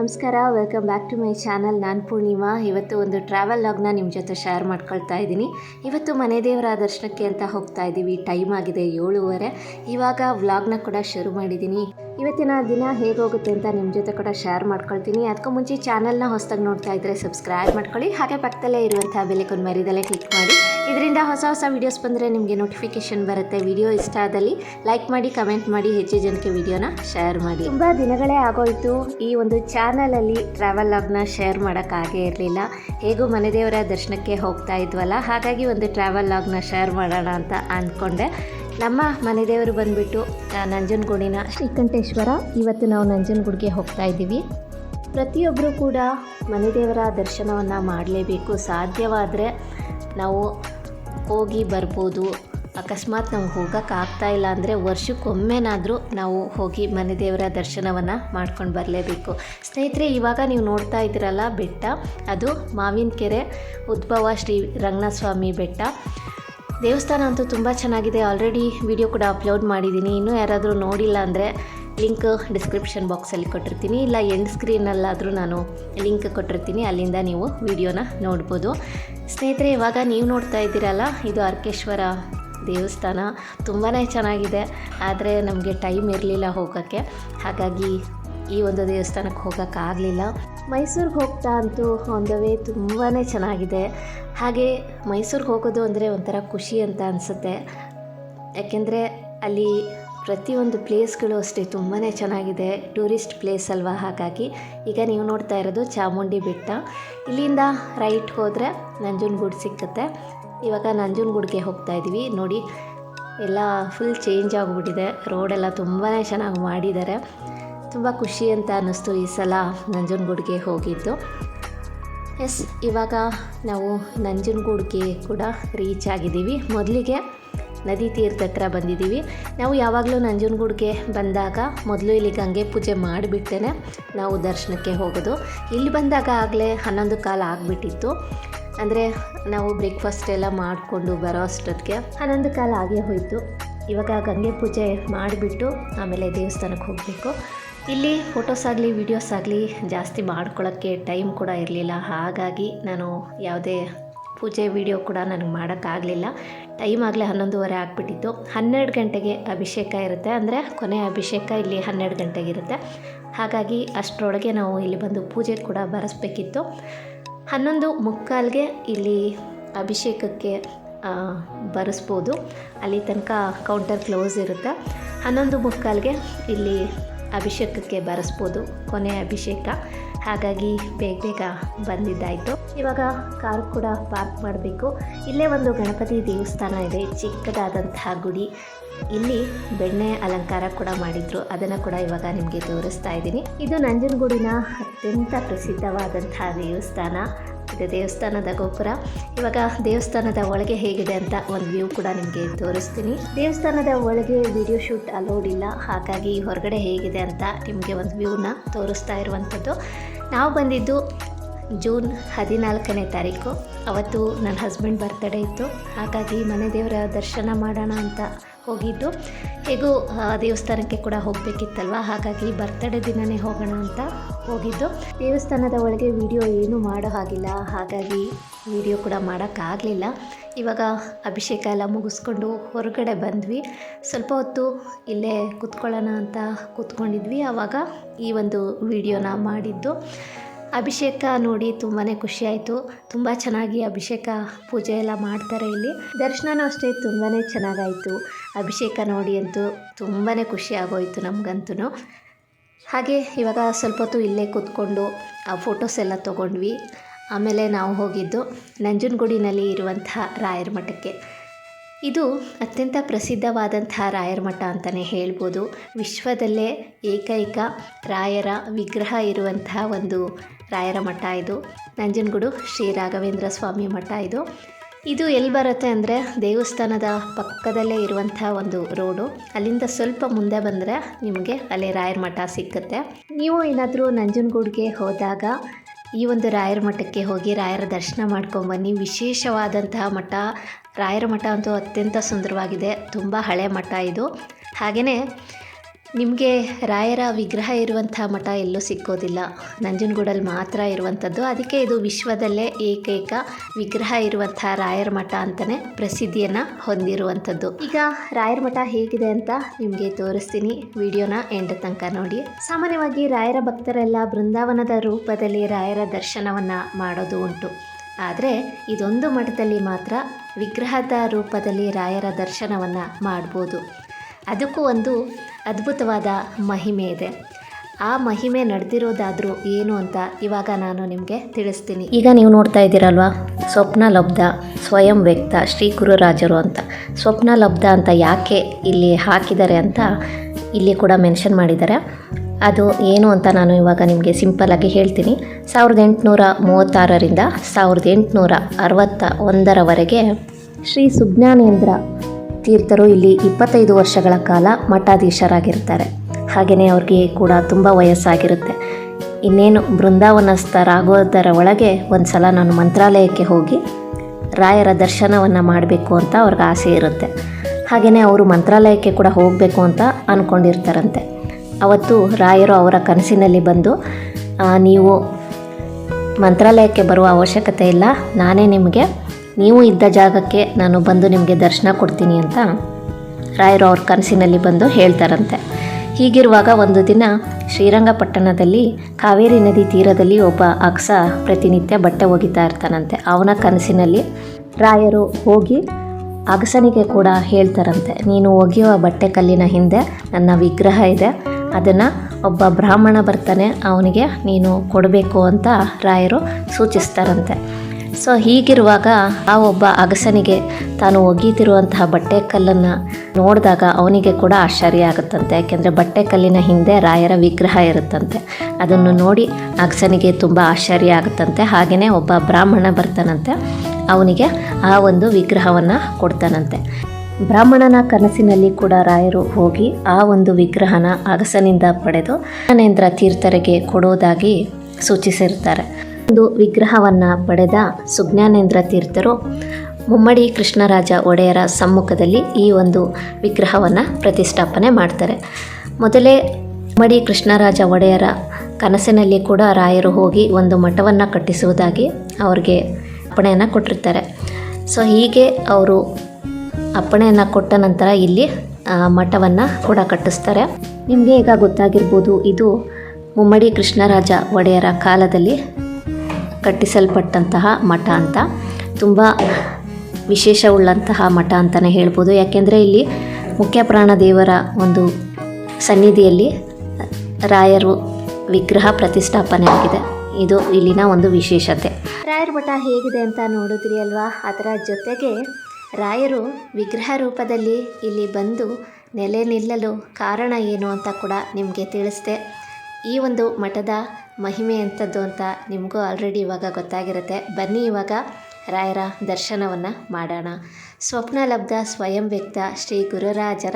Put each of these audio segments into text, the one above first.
ನಮಸ್ಕಾರ welcome back to my channel ನಾನು ಪೂರ್ಣಿಮಾ. ಇವತ್ತು ಒಂದು ಟ್ರಾವೆಲ್ ಲಾಗ್ನ ನಿಮ್ಮ ಜೊತೆ ಶೇರ್ ಮಾಡ್ಕೊಳ್ತಾ ಇದ್ದೀನಿ. ಇವತ್ತು ಮನೆ ದೇವರ ದರ್ಶನಕ್ಕೆ ಅಂತ ಹೋಗ್ತಾ ಇದ್ದೀವಿ ಟೈಮ್ ಆಗಿದೆ ಏಳುವರೆ. ಇವಾಗ ವ್ಲಾಗ್ನ ಕೂಡ ಶುರು ಮಾಡಿದ್ದೀನಿ ಇವತ್ತಿನ ದಿನ ಹೇಗೋಗುತ್ತೆ ಅಂತ ನಿಮ್ಮ ಜೊತೆ ಕೂಡ ಶೇರ್ ಮಾಡ್ಕೊಳ್ತೀನಿ. ಅದಕ್ಕೂ ಮುಂಚೆ ಚಾನಲ್ನ ಹೊಸದಾಗಿ ನೋಡ್ತಾ ಇದ್ದರೆ ಸಬ್ಸ್ಕ್ರೈಬ್ ಮಾಡ್ಕೊಳ್ಳಿ. ಹಾಗೆ ಪಕ್ಕದಲ್ಲೇ ಇರುವಂಥ ಬೆಲೆಕೊಂಡು ಮರಿದಲ್ಲೇ ಕ್ಲಿಕ್ ಮಾಡಿ. ಇದರಿಂದ ಹೊಸ ಹೊಸ ವೀಡಿಯೋಸ್ ಬಂದರೆ ನಿಮಗೆ ನೋಟಿಫಿಕೇಶನ್ ಬರುತ್ತೆ. ವಿಡಿಯೋ ಇಷ್ಟ ಆದಲ್ಲಿ ಲೈಕ್ ಮಾಡಿ ಕಮೆಂಟ್ ಮಾಡಿ, ಹೆಚ್ಚು ಜನಕ್ಕೆ ವಿಡಿಯೋನ ಶೇರ್ ಮಾಡಿ. ತುಂಬ ದಿನಗಳೇ ಆಗೋಯಿತು. ಈ ಒಂದು ಚಾನಲಲ್ಲಿ ಟ್ರಾವೆಲ್ ಲಾಗ್ನ ಶೇರ್ ಮಾಡೋಕ್ಕಾಗೇ ಇರಲಿಲ್ಲ. ಹೇಗೂ ಮನೆದೇವರ ದರ್ಶನಕ್ಕೆ ಹೋಗ್ತಾ ಇದ್ವಲ್ಲ, ಹಾಗಾಗಿ ಒಂದು ಟ್ರಾವೆಲ್ ಲಾಗ್ನ ಶೇರ್ ಮಾಡೋಣ ಅಂತ ಅಂದ್ಕೊಂಡೆ ನಮ್ಮ ಮನೆದೇವರು ಬಂದುಬಿಟ್ಟು ನಂಜನಗೂಡಿನ ಶ್ರೀಕಂಠೇಶ್ವರ. ಇವತ್ತು ನಾವು ನಂಜನಗೂಡಿಗೆ ಹೋಗ್ತಾ ಇದ್ದೀವಿ. ಪ್ರತಿಯೊಬ್ಬರೂ ಕೂಡ ಮನೆದೇವರ ದರ್ಶನವನ್ನು ಮಾಡಲೇಬೇಕು. ಸಾಧ್ಯವಾದರೆ ನಾವು ಹೋಗಿ ಬರ್ಬೋದು. ಅಕಸ್ಮಾತ್ ನಾವು ಹೋಗೋಕ್ಕಾಗ್ತಾ ಇಲ್ಲ ಅಂದರೆ ವರ್ಷಕ್ಕೊಮ್ಮೆನಾದರೂ ನಾವು ಹೋಗಿ ಮನೆ ದೇವರ ದರ್ಶನವನ್ನು ಮಾಡ್ಕೊಂಡು ಬರಲೇಬೇಕು. ಸ್ನೇಹಿತರೆ, ಇವಾಗ ನೀವು ನೋಡ್ತಾ ಇದ್ದೀರಲ್ಲ ಬೆಟ್ಟ. ಅದು ಮಾವಿನ ಕೆರೆ, ಉದ್ಭವ ಶ್ರೀ ರಂಗನಾಥ ಸ್ವಾಮಿ ಬೆಟ್ಟ. ದೇವಸ್ಥಾನ ಅಂತೂ ತುಂಬ ಚೆನ್ನಾಗಿದೆ. ಆಲ್ರೆಡಿ ವಿಡಿಯೋ ಕೂಡ ಅಪ್ಲೋಡ್ ಮಾಡಿದ್ದೀನಿ. ಇನ್ನೂ ಯಾರಾದರೂ ನೋಡಿಲ್ಲ ಅಂದರೆ ಲಿಂಕ್ ಡಿಸ್ಕ್ರಿಪ್ಷನ್ ಬಾಕ್ಸಲ್ಲಿ ಕೊಟ್ಟಿರ್ತೀನಿ. ಇಲ್ಲ ಎಂಡ್ ಸ್ಕ್ರೀನಲ್ಲಾದರೂ ನಾನು ಲಿಂಕ್ ಕೊಟ್ಟಿರ್ತೀನಿ. ಅಲ್ಲಿಂದ ನೀವು ವಿಡಿಯೋನ ನೋಡ್ಬೋದು. ಸ್ನೇಹಿತರೆ, ಇವಾಗ ನೀವು ನೋಡ್ತಾ ಇದ್ದೀರಲ್ಲ, ಇದು ಅರ್ಕೇಶ್ವರ ದೇವಸ್ಥಾನ. ತುಂಬಾ ಚೆನ್ನಾಗಿದೆ. ಆದರೆ ನಮಗೆ ಟೈಮ್ ಇರಲಿಲ್ಲ ಹೋಗೋಕ್ಕೆ. ಹಾಗಾಗಿ ಈ ಒಂದು ದೇವಸ್ಥಾನಕ್ಕೆ ಹೋಗೋಕ್ಕಾಗಲಿಲ್ಲ ಮೈಸೂರಿಗೆ ಹೋಗ್ತಾ ಅಂತೂ ಆನ್ ದ ವೇ ತುಂಬಾ ಚೆನ್ನಾಗಿದೆ. ಹಾಗೆ ಮೈಸೂರಿಗೆ ಹೋಗೋದು ಅಂದರೆ ಒಂಥರ ಖುಷಿ ಅಂತ ಅನಿಸುತ್ತೆ. ಯಾಕೆಂದರೆ ಅಲ್ಲಿ ಪ್ರತಿಯೊಂದು ಪ್ಲೇಸ್ಗಳು ಅಷ್ಟೇ ತುಂಬಾ ಚೆನ್ನಾಗಿದೆ, ಟೂರಿಸ್ಟ್ ಪ್ಲೇಸ್ ಅಲ್ವಾ? ಹಾಗಾಗಿ ಈಗ ನೀವು ನೋಡ್ತಾ ಇರೋದು ಚಾಮುಂಡಿ ಬೆಟ್ಟ. ಇಲ್ಲಿಂದ ರೈಟ್ ಹೋದರೆ ನಂಜನಗೂಡು ಸಿಕ್ಕುತ್ತೆ. ಇವಾಗ ನಂಜನಗೂಡಿಗೆ ಹೋಗ್ತಾ ಇದ್ದೀವಿ ನೋಡಿ, ಎಲ್ಲ ಫುಲ್ ಚೇಂಜ್ ಆಗಿಬಿಟ್ಟಿದೆ. ರೋಡೆಲ್ಲ ತುಂಬಾ ಚೆನ್ನಾಗಿ ಮಾಡಿದ್ದಾರೆ. ತುಂಬ ಖುಷಿ ಅಂತ ಅನ್ನಿಸ್ತು ಈ ಸಲ ನಂಜನಗೂಡಿಗೆ ಹೋಗಿದ್ದು. ಎಸ್ ಇವಾಗ ನಾವು ನಂಜನಗೂಡಿಗೆ ಕೂಡ ರೀಚ್ ಆಗಿದ್ದೀವಿ. ಮೊದಲಿಗೆ ನದಿ ತೀರದ ಹತ್ರ ಬಂದಿದ್ದೀವಿ. ನಾವು ಯಾವಾಗಲೂ ನಂಜನಗೂಡಿಗೆ ಬಂದಾಗ ಮೊದಲು ಇಲ್ಲಿ ಗಂಗೆ ಪೂಜೆ ಮಾಡಿಬಿಟ್ಟೇ ನಾವು ದರ್ಶನಕ್ಕೆ ಹೋಗೋದು. ಇಲ್ಲಿ ಬಂದಾಗ ಆಗಲೇ ಹನ್ನೊಂದು ಕಾಲ ಆಗಿಬಿಟ್ಟಿತ್ತು. ಅಂದರೆ ನಾವು ಬ್ರೇಕ್ಫಾಸ್ಟ್ ಎಲ್ಲ ಮಾಡಿಕೊಂಡು ಬರೋ ಅಷ್ಟೊತ್ತಿಗೆ ಹನ್ನೊಂದು ಕಾಲ ಆಗೇ ಹೋಯಿತು. ಇವಾಗ ಗಂಗೆ ಪೂಜೆ ಮಾಡಿಬಿಟ್ಟು ಆಮೇಲೆ ದೇವಸ್ಥಾನಕ್ಕೆ ಹೋಗಬೇಕು. ಇಲ್ಲಿ ಫೋಟೋಸ್ ಆಗಲಿ ವೀಡಿಯೋಸ್ ಆಗಲಿ ಜಾಸ್ತಿ ಮಾಡ್ಕೊಳ್ಳೋಕ್ಕೆ ಟೈಮ್ ಕೂಡ ಇರಲಿಲ್ಲ. ಹಾಗಾಗಿ ನಾನು ಯಾವುದೇ ಪೂಜೆ ವಿಡಿಯೋ ಕೂಡ ನನಗೆ ಮಾಡೋಕ್ಕಾಗಲಿಲ್ಲ. ಟೈಮ್ ಆಗಲೇ ಹನ್ನೊಂದುವರೆ ಆಗಿಬಿಟ್ಟಿತ್ತು. ಹನ್ನೆರಡು ಗಂಟೆಗೆ ಅಭಿಷೇಕ ಇರುತ್ತೆ. ಅಂದರೆ ಕೊನೆ ಅಭಿಷೇಕ ಇಲ್ಲಿ ಹನ್ನೆರಡು ಗಂಟೆಗೆ ಇರುತ್ತೆ ಹಾಗಾಗಿ ಅಷ್ಟರೊಳಗೆ ನಾವು ಇಲ್ಲಿ ಬಂದು ಪೂಜೆ ಕೂಡ ಬರೆಸ್ಬೇಕಿತ್ತು. ಹನ್ನೊಂದು ಮುಕ್ಕಾಲ್ಗೆ ಇಲ್ಲಿ ಅಭಿಷೇಕಕ್ಕೆ ಬರೆಸ್ಬೋದು. ಅಲ್ಲಿ ತನಕ ಕೌಂಟರ್ ಕ್ಲೋಸ್ ಇರುತ್ತೆ. ಹನ್ನೊಂದು ಮುಕ್ಕಾಲ್ಗೆ ಇಲ್ಲಿ ಅಭಿಷೇಕಕ್ಕೆ ಬರೆಸ್ಬೋದು. ಕೊನೆ ಅಭಿಷೇಕ. ಹಾಗಾಗಿ ಬೇಗ ಬೇಗ ಬಂದಿದ್ದಾಯಿತು. ಇವಾಗ ಕಾರ್ ಕೂಡ ಪಾರ್ಕ್ ಮಾಡಬೇಕು. ಇಲ್ಲೇ ಒಂದು ಗಣಪತಿ ದೇವಸ್ಥಾನ ಇದೆ, ಚಿಕ್ಕದಾದಂತಹ ಗುಡಿ. ಇಲ್ಲಿ ಬೆಣ್ಣೆ ಅಲಂಕಾರ ಕೂಡ ಮಾಡಿದ್ರು. ಅದನ್ನು ಕೂಡ ಇವಾಗ ನಿಮಗೆ ತೋರಿಸ್ತಾ ಇದ್ದೀನಿ. ಇದು ನಂಜನಗೂಡಿನ ಅತ್ಯಂತ ಪ್ರಸಿದ್ಧವಾದಂತಹ ದೇವಸ್ಥಾನ. ಇದು ದೇವಸ್ಥಾನದ ಗೋಪುರ. ಇವಾಗ ದೇವಸ್ಥಾನದ ಒಳಗೆ ಹೇಗಿದೆ ಅಂತ ಒಂದು ವ್ಯೂ ಕೂಡ ನಿಮಗೆ ತೋರಿಸ್ತೀನಿ. ದೇವಸ್ಥಾನದ ಒಳಗೆ ವಿಡಿಯೋ ಶೂಟ್ ಅಲೋಡ್ ಇಲ್ಲ. ಹಾಗಾಗಿ ಹೊರಗಡೆ ಹೇಗಿದೆ ಅಂತ ನಿಮಗೆ ಒಂದು ವ್ಯೂನ ತೋರಿಸ್ತಾ ಇರುವಂಥದ್ದು. ನಾವು ಬಂದಿದ್ದು ಜೂನ್ ಹದಿನಾಲ್ಕನೇ ತಾರೀಕು. ಅವತ್ತು ನನ್ನ ಹಸ್ಬೆಂಡ್ ಬರ್ತಡೇ ಇತ್ತು. ಹಾಗಾಗಿ ಮನೆ ದೇವರ ದರ್ಶನ ಮಾಡೋಣ ಅಂತ ಹೋಗಿದ್ದು. ಹೇಗೂ ದೇವಸ್ಥಾನಕ್ಕೆ ಕೂಡ ಹೋಗಬೇಕಿತ್ತಲ್ವ? ಹಾಗಾಗಿ ಬರ್ತಡೇ ದಿನವೇ ಹೋಗೋಣ ಅಂತ ಹೋಗಿದ್ದು. ದೇವಸ್ಥಾನದ ಒಳಗೆ ವಿಡಿಯೋ ಏನೂ ಮಾಡೋ ಹಾಗಿಲ್ಲ. ಹಾಗಾಗಿ ವಿಡಿಯೋ ಕೂಡ ಮಾಡೋಕ್ಕಾಗಲಿಲ್ಲ. ಇವಾಗ ಅಭಿಷೇಕ ಎಲ್ಲ ಮುಗಿಸ್ಕೊಂಡು ಹೊರಗಡೆ ಬಂದ್ವಿ. ಸ್ವಲ್ಪ ಹೊತ್ತು ಇಲ್ಲೇ ಕೂತ್ಕೊಳ್ಳೋಣ ಅಂತ ಕೂತ್ಕೊಂಡಿದ್ವಿ. ಆವಾಗ ಈ ಒಂದು ವಿಡಿಯೋನ ಮಾಡಿದ್ದು. ಅಭಿಷೇಕ ನೋಡಿ ತುಂಬಾ ಖುಷಿ ಆಯಿತು. ತುಂಬ ಚೆನ್ನಾಗಿ ಅಭಿಷೇಕ ಪೂಜೆ ಎಲ್ಲ ಮಾಡ್ತಾರೆ ಇಲ್ಲಿ. ದರ್ಶನನೂ ಅಷ್ಟೇ ತುಂಬಾ ಚೆನ್ನಾಗಾಯಿತು. ಅಭಿಷೇಕ ನೋಡಿ ಅಂತೂ ತುಂಬಾ ಖುಷಿ ಆಗೋಯಿತು ನಮಗಂತೂ ಹಾಗೆ ಇವಾಗ ಸ್ವಲ್ಪ ಹೊತ್ತು ಇಲ್ಲೇ ಕೂತ್ಕೊಂಡು ಆ ಫೋಟೋಸ್ ಎಲ್ಲ ತೊಗೊಂಡ್ವಿ. ಆಮೇಲೆ ನಾವು ಹೋಗಿದ್ದು ನಂಜನಗೂಡಿನಲ್ಲಿ ಇರುವಂತಹ ರಾಯರ ಮಠಕ್ಕೆ. ಇದು ಅತ್ಯಂತ ಪ್ರಸಿದ್ಧವಾದಂಥ ರಾಯರ ಮಠ ಅಂತಲೇ ಹೇಳ್ಬೋದು. ವಿಶ್ವದಲ್ಲೇ ಏಕೈಕ ರಾಯರ ವಿಗ್ರಹ ಇರುವಂತಹ ಒಂದು ರಾಯರ ಮಠ ಇದು. ನಂಜನಗೂಡು ಶ್ರೀ ರಾಘವೇಂದ್ರ ಸ್ವಾಮಿ ಮಠ ಇದು. ಇದು ಎಲ್ಲಿ ಬರುತ್ತೆ ಅಂದರೆ ದೇವಸ್ಥಾನದ ಪಕ್ಕದಲ್ಲೇ ಇರುವಂಥ ಒಂದು ರೋಡು. ಅಲ್ಲಿಂದ ಸ್ವಲ್ಪ ಮುಂದೆ ಬಂದರೆ ನಿಮಗೆ ಅಲ್ಲಿ ರಾಯರ ಮಠ ಸಿಕ್ಕುತ್ತೆ. ನೀವು ಏನಾದರೂ ನಂಜನಗೂಡಿಗೆ ಹೋದಾಗ ಈ ಒಂದು ರಾಯರ ಮಠಕ್ಕೆ ಹೋಗಿ ರಾಯರ ದರ್ಶನ ಮಾಡ್ಕೊಂಬನ್ನಿ ವಿಶೇಷವಾದಂತಹ ಮಠ. ರಾಯರ ಮಠ ಅಂತೂ ಅತ್ಯಂತ ಸುಂದರವಾಗಿದೆ. ತುಂಬ ಹಳೆ ಮಠ ಇದು. ಹಾಗೆಯೇ ನಿಮಗೆ ರಾಯರ ವಿಗ್ರಹ ಇರುವಂಥ ಮಠ ಎಲ್ಲೂ ಸಿಕ್ಕೋದಿಲ್ಲ. ನಂಜನಗೂಡಲ್ಲಿ ಮಾತ್ರ ಇರುವಂಥದ್ದು. ಅದಕ್ಕೆ ಇದು ವಿಶ್ವದಲ್ಲೇ ಏಕೈಕ ವಿಗ್ರಹ ಇರುವಂಥ ರಾಯರ ಮಠ ಅಂತಲೇ ಪ್ರಸಿದ್ಧಿಯನ್ನು ಹೊಂದಿರುವಂಥದ್ದು. ಈಗ ರಾಯರ ಮಠ ಹೇಗಿದೆ ಅಂತ ನಿಮಗೆ ತೋರಿಸ್ತೀನಿ. ವಿಡಿಯೋನ ಎಂಡ್ ತನಕ ನೋಡಿ. ಸಾಮಾನ್ಯವಾಗಿ ರಾಯರ ಭಕ್ತರೆಲ್ಲ ಬೃಂದಾವನದ ರೂಪದಲ್ಲಿ ರಾಯರ ದರ್ಶನವನ್ನು ಮಾಡೋದು ಉಂಟು. ಆದರೆ ಇದೊಂದು ಮಠದಲ್ಲಿ ಮಾತ್ರ ವಿಗ್ರಹದ ರೂಪದಲ್ಲಿ ರಾಯರ ದರ್ಶನವನ್ನು ಮಾಡ್ಬೋದು. ಅದಕ್ಕೂ ಒಂದು ಅದ್ಭುತವಾದ ಮಹಿಮೆ ಇದೆ. ಆ ಮಹಿಮೆ ನಡೆದಿರೋದಾದರೂ ಏನು ಅಂತ ಇವಾಗ ನಾನು ನಿಮಗೆ ತಿಳಿಸ್ತೀನಿ. ಈಗ ನೀವು ನೋಡ್ತಾ ಇದ್ದೀರಲ್ವಾ? ಸ್ವಪ್ನ ಲಬ್ಧ, ಸ್ವಯಂ ವ್ಯಕ್ತ, ಶ್ರೀ ಗುರುರಾಜರು ಅಂತ. ಸ್ವಪ್ನ ಲಬ್ಧ ಅಂತ ಯಾಕೆ ಇಲ್ಲಿ ಹಾಕಿದ್ದಾರೆ ಅಂತ ಇಲ್ಲಿ ಕೂಡ ಮೆನ್ಷನ್ ಮಾಡಿದ್ದಾರೆ. ಅದು ಏನು ಅಂತ ನಾನು ಇವಾಗ ನಿಮಗೆ ಸಿಂಪಲಾಗಿ ಹೇಳ್ತೀನಿ. ಸಾವಿರದ ಎಂಟುನೂರ ಮೂವತ್ತಾರರಿಂದ ಸಾವಿರದ ಎಂಟುನೂರ ಅರವತ್ತ ಒಂದರವರೆಗೆ ಶ್ರೀ ಸುಜ್ಞಾನೇಂದ್ರ ತೀರ್ಥರು ಇಲ್ಲಿ ಇಪ್ಪತ್ತೈದು ವರ್ಷಗಳ ಕಾಲ ಮಠಾಧೀಶರಾಗಿರ್ತಾರೆ. ಹಾಗೆಯೇ ಅವ್ರಿಗೆ ಕೂಡ ತುಂಬ ವಯಸ್ಸಾಗಿರುತ್ತೆ. ಇನ್ನೇನು ಬೃಂದಾವನಸ್ಥರಾಗೋದರ ಒಳಗೆ ಒಂದು ಸಲ ನಾನು ಮಂತ್ರಾಲಯಕ್ಕೆ ಹೋಗಿ ರಾಯರ ದರ್ಶನವನ್ನು ಮಾಡಬೇಕು ಅಂತ ಅವ್ರಿಗೆ ಆಸೆ ಇರುತ್ತೆ. ಹಾಗೆಯೇ ಅವರು ಮಂತ್ರಾಲಯಕ್ಕೆ ಕೂಡ ಹೋಗಬೇಕು ಅಂತ ಅಂದ್ಕೊಂಡಿರ್ತಾರಂತೆ ಅವತ್ತು ರಾಯರು ಅವರ ಕನಸಿನಲ್ಲಿ ಬಂದು ನೀವು ಮಂತ್ರಾಲಯಕ್ಕೆ ಬರುವ ಅವಶ್ಯಕತೆ ಇಲ್ಲ, ನಾನೇ ನಿಮಗೆ ನೀವು ಇದ್ದ ಜಾಗಕ್ಕೆ ನಾನು ಬಂದು ನಿಮಗೆ ದರ್ಶನ ಕೊಡ್ತೀನಿ ಅಂತ ರಾಯರು ಅವ್ರ ಕನಸಿನಲ್ಲಿ ಬಂದು ಹೇಳ್ತಾರಂತೆ. ಹೀಗಿರುವಾಗ ಒಂದು ದಿನ ಶ್ರೀರಂಗಪಟ್ಟಣದಲ್ಲಿ ಕಾವೇರಿ ನದಿ ತೀರದಲ್ಲಿ ಒಬ್ಬ ಅಕ್ಸ ಪ್ರತಿನಿತ್ಯ ಬಟ್ಟೆ ಒಗಿತಾ ಇರ್ತಾನಂತೆ. ಅವನ ಕನಸಿನಲ್ಲಿ ರಾಯರು ಹೋಗಿ ಅಗಸನಿಗೆ ಕೂಡ ಹೇಳ್ತಾರಂತೆ, ನೀನು ಒಗೆಯುವ ಬಟ್ಟೆ ಕಲ್ಲಿನ ಹಿಂದೆ ನನ್ನ ವಿಗ್ರಹ ಇದೆ, ಅದನ್ನು ಒಬ್ಬ ಬ್ರಾಹ್ಮಣ ಬರ್ತಾನೆ, ಅವನಿಗೆ ನೀನು ಕೊಡಬೇಕು ಅಂತ ರಾಯರು ಸೂಚಿಸ್ತಾರಂತೆ. ಸೊ ಹೀಗಿರುವಾಗ ಆ ಒಬ್ಬ ಅಗಸನಿಗೆ ತಾನು ಒಗೀತಿರುವಂತಹ ಬಟ್ಟೆ ಕಲ್ಲನ್ನು ನೋಡಿದಾಗ ಅವನಿಗೆ ಕೂಡ ಆಶ್ಚರ್ಯ ಆಗುತ್ತಂತೆ. ಯಾಕೆಂದರೆ ಬಟ್ಟೆ ಕಲ್ಲಿನ ಹಿಂದೆ ರಾಯರ ವಿಗ್ರಹ ಇರುತ್ತಂತೆ. ಅದನ್ನು ನೋಡಿ ಅಗಸನಿಗೆ ತುಂಬ ಆಶ್ಚರ್ಯ ಆಗುತ್ತಂತೆ. ಹಾಗೆಯೇ ಒಬ್ಬ ಬ್ರಾಹ್ಮಣ ಬರ್ತಾನಂತೆ. ಅವನಿಗೆ ಆ ಒಂದು ವಿಗ್ರಹವನ್ನು ಕೊಡ್ತಾನಂತೆ. ಬ್ರಾಹ್ಮಣನ ಕನಸಿನಲ್ಲಿ ಕೂಡ ರಾಯರು ಹೋಗಿ ಆ ಒಂದು ವಿಗ್ರಹನ ಅಗಸನಿಂದ ಪಡೆದು ಜ್ಞಾನೇಂದ್ರ ತೀರ್ಥರಿಗೆ ಕೊಡೋದಾಗಿ ಸೂಚಿಸಿರ್ತಾರೆ ಒಂದು ವಿಗ್ರಹವನ್ನು ಪಡೆದ ಸುಜ್ಞಾನೇಂದ್ರ ತೀರ್ಥರು, ಮುಮ್ಮಡಿ ಕೃಷ್ಣರಾಜ ಒಡೆಯರ ಸಮ್ಮುಖದಲ್ಲಿ ಈ ಒಂದು ವಿಗ್ರಹವನ್ನು ಪ್ರತಿಷ್ಠಾಪನೆ ಮಾಡ್ತಾರೆ. ಮೊದಲೇ ಮುಮ್ಮಡಿ ಕೃಷ್ಣರಾಜ ಒಡೆಯರ ಕನಸಿನಲ್ಲಿ ಕೂಡ ರಾಯರು ಹೋಗಿ ಒಂದು ಮಠವನ್ನು ಕಟ್ಟಿಸುವುದಾಗಿ ಅವ್ರಿಗೆ ಅಪ್ಪಣೆಯನ್ನು ಕೊಟ್ಟಿರ್ತಾರೆ. ಸೊ, ಹೀಗೆ ಅವರು ಅಪ್ಪಣೆಯನ್ನು ಕೊಟ್ಟ ನಂತರ ಇಲ್ಲಿ ಮಠವನ್ನು ಕೂಡ ಕಟ್ಟಿಸ್ತಾರೆ. ನಿಮಗೆ ಈಗ ಗೊತ್ತಾಗಿರ್ಬೋದು, ಇದು ಮುಮ್ಮಡಿ ಕೃಷ್ಣರಾಜ ಒಡೆಯರ ಕಾಲದಲ್ಲಿ ಕಟ್ಟಿಸಲ್ಪಟ್ಟಂತಹ ಮಠ ಅಂತ. ತುಂಬ ವಿಶೇಷವುಳ್ಳಂತಹ ಮಠ ಅಂತಲೇ ಹೇಳ್ಬೋದು. ಯಾಕೆಂದರೆ ಇಲ್ಲಿ ಮುಖ್ಯ ಪ್ರಾಣ ದೇವರ ಒಂದು ಸನ್ನಿಧಿಯಲ್ಲಿ ರಾಯರು ವಿಗ್ರಹ ಪ್ರತಿಷ್ಠಾಪನೆ ಆಗಿದೆ. ಇದು ಇಲ್ಲಿನ ಒಂದು ವಿಶೇಷತೆ. ರಾಯರ ಮಠ ಹೇಗಿದೆ ಅಂತ ನೋಡಿದ್ರಿ ಅಲ್ವಾ? ಅದರ ಜೊತೆಗೆ ರಾಯರು ವಿಗ್ರಹ ರೂಪದಲ್ಲಿ ಇಲ್ಲಿ ಬಂದು ನೆಲೆ ನಿಲ್ಲಲು ಕಾರಣ ಏನು ಅಂತ ಕೂಡ ನಿಮಗೆ ತಿಳಿಸ್ದೆ. ಈ ಒಂದು ಮಠದ ಮಹಿಮೆ ಎಂಥದ್ದು ಅಂತ ನಿಮಗೂ ಆಲ್ರೆಡಿ ಇವಾಗ ಗೊತ್ತಾಗಿರುತ್ತೆ. ಬನ್ನಿ ಇವಾಗ ರಾಯರ ದರ್ಶನವನ್ನು ಮಾಡೋಣ. ಸ್ವಪ್ನಲಬ್ಧ ಸ್ವಯಂ ವ್ಯಕ್ತ ಶ್ರೀ ಗುರುರಾಜರ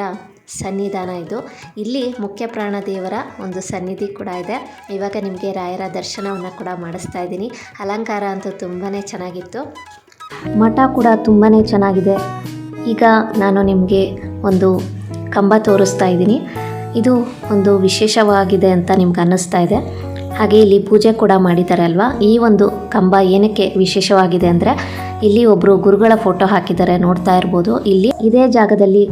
ಸನ್ನಿಧಾನ ಇದು. ಇಲ್ಲಿ ಮುಖ್ಯ ಪ್ರಾಣ ದೇವರ ಒಂದು ಸನ್ನಿಧಿ ಕೂಡ ಇದೆ. ಇವಾಗ ನಿಮಗೆ ರಾಯರ ದರ್ಶನವನ್ನು ಕೂಡ ಮಾಡಿಸ್ತಾ ಇದ್ದೀನಿ. ಅಲಂಕಾರ ಅಂತೂ ತುಂಬಾ ಚೆನ್ನಾಗಿತ್ತು. ಮಠ ಕೂಡ ತುಂಬಾ ಚೆನ್ನಾಗಿದೆ. ಈಗ ನಾನು ನಿಮಗೆ ಒಂದು ಕಂಬ ತೋರಿಸ್ತಾ ಇದ್ದೀನಿ. ಇದು ಒಂದು ವಿಶೇಷವಾಗಿದೆ ಅಂತ ನಿಮ್ಗೆ ಅನ್ನಿಸ್ತಾ ಇದೆ. ಹಾಗೆ ಇಲ್ಲಿ ಪೂಜೆ ಕೂಡ ಮಾಡಿದ್ದಾರೆ ಅಲ್ವಾ ಈ ಒಂದು ಕಂಬ ಏನಕ್ಕೆ ವಿಶೇಷವಾಗಿದೆ ಅಂದರೆ ಇಲ್ಲಿ ಒಬ್ಬರು ಗುರುಗಳ ಫೋಟೋ ಹಾಕಿದ್ದಾರೆ ನೋಡ್ತಾ ಇರ್ಬೋದು. ಇಲ್ಲಿ ಇದೇ ಜಾಗದಲ್ಲಿ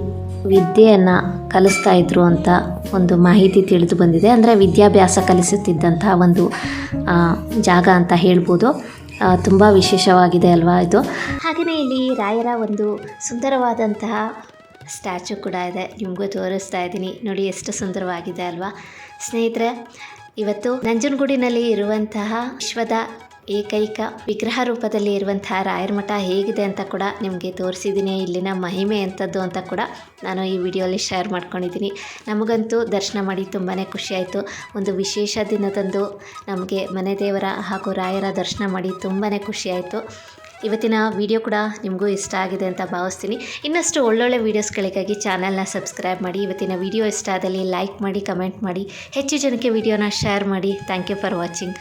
ವಿದ್ಯೆಯನ್ನು ಕಲಿಸ್ತಾ ಇದ್ರು ಅಂತ ಒಂದು ಮಾಹಿತಿ ತಿಳಿದು ಬಂದಿದೆ. ಅಂದರೆ ವಿದ್ಯಾಭ್ಯಾಸ ಕಲಿಸುತ್ತಿದ್ದಂತಹ ಒಂದು ಜಾಗ ಅಂತ ಹೇಳ್ಬೋದು. ತುಂಬ ವಿಶೇಷವಾಗಿದೆ ಅಲ್ವಾ ಇದು? ಹಾಗೆಯೇ ಇಲ್ಲಿ ರಾಯರ ಒಂದು ಸುಂದರವಾದಂತಹ ಸ್ಟ್ಯಾಚು ಕೂಡ ಇದೆ. ನಿಮಗೂ ತೋರಿಸ್ತಾ ಇದ್ದೀನಿ. ನೋಡಿ, ಎಷ್ಟು ಸುಂದರವಾಗಿದೆ ಅಲ್ವಾ? ಸ್ನೇಹಿತರೆ, ಇವತ್ತು ನಂಜನಗೂಡಿನಲ್ಲಿ ಇರುವಂತಹ ವಿಶ್ವದ ಏಕೈಕ ವಿಗ್ರಹ ರೂಪದಲ್ಲಿ ಇರುವಂತಹ ರಾಯರ ಮಠ ಹೇಗಿದೆ ಅಂತ ಕೂಡ ನಿಮಗೆ ತೋರಿಸಿದ್ದೀನಿ. ಇಲ್ಲಿನ ಮಹಿಮೆ ಎಂಥದ್ದು ಅಂತ ಕೂಡ ನಾನು ಈ ವಿಡಿಯೋಲಿ ಶೇರ್ ಮಾಡ್ಕೊಂಡಿದ್ದೀನಿ. ನಮಗಂತೂ ದರ್ಶನ ಮಾಡಿ ತುಂಬಾ ಖುಷಿಯಾಯಿತು ಒಂದು ವಿಶೇಷ ದಿನದಂದು ನಮಗೆ ಮನೆ ದೇವರ ಹಾಗೂ ರಾಯರ ದರ್ಶನ ಮಾಡಿ ತುಂಬಾ ಖುಷಿಯಾಯಿತು ಇವತ್ತಿನ ವಿಡಿಯೋ ಕೂಡ ನಿಮಗೂ ಇಷ್ಟ ಆಗಿದೆ ಅಂತ ಭಾವಿಸ್ತೀನಿ. ಇನ್ನಷ್ಟು ಒಳ್ಳೊಳ್ಳೆ ವೀಡಿಯೋಸ್ಗಳಿಗಾಗಿ ಚಾನಲ್ನ ಸಬ್ಸ್ಕ್ರೈಬ್ ಮಾಡಿ, ಇವತ್ತಿನ ವಿಡಿಯೋ ಇಷ್ಟ ಆದಲ್ಲಿ ಲೈಕ್ ಮಾಡಿ ಕಮೆಂಟ್ ಮಾಡಿ, ಹೆಚ್ಚು ಜನಕ್ಕೆ ವಿಡಿಯೋನ ಶೇರ್ ಮಾಡಿ. Thank you for watching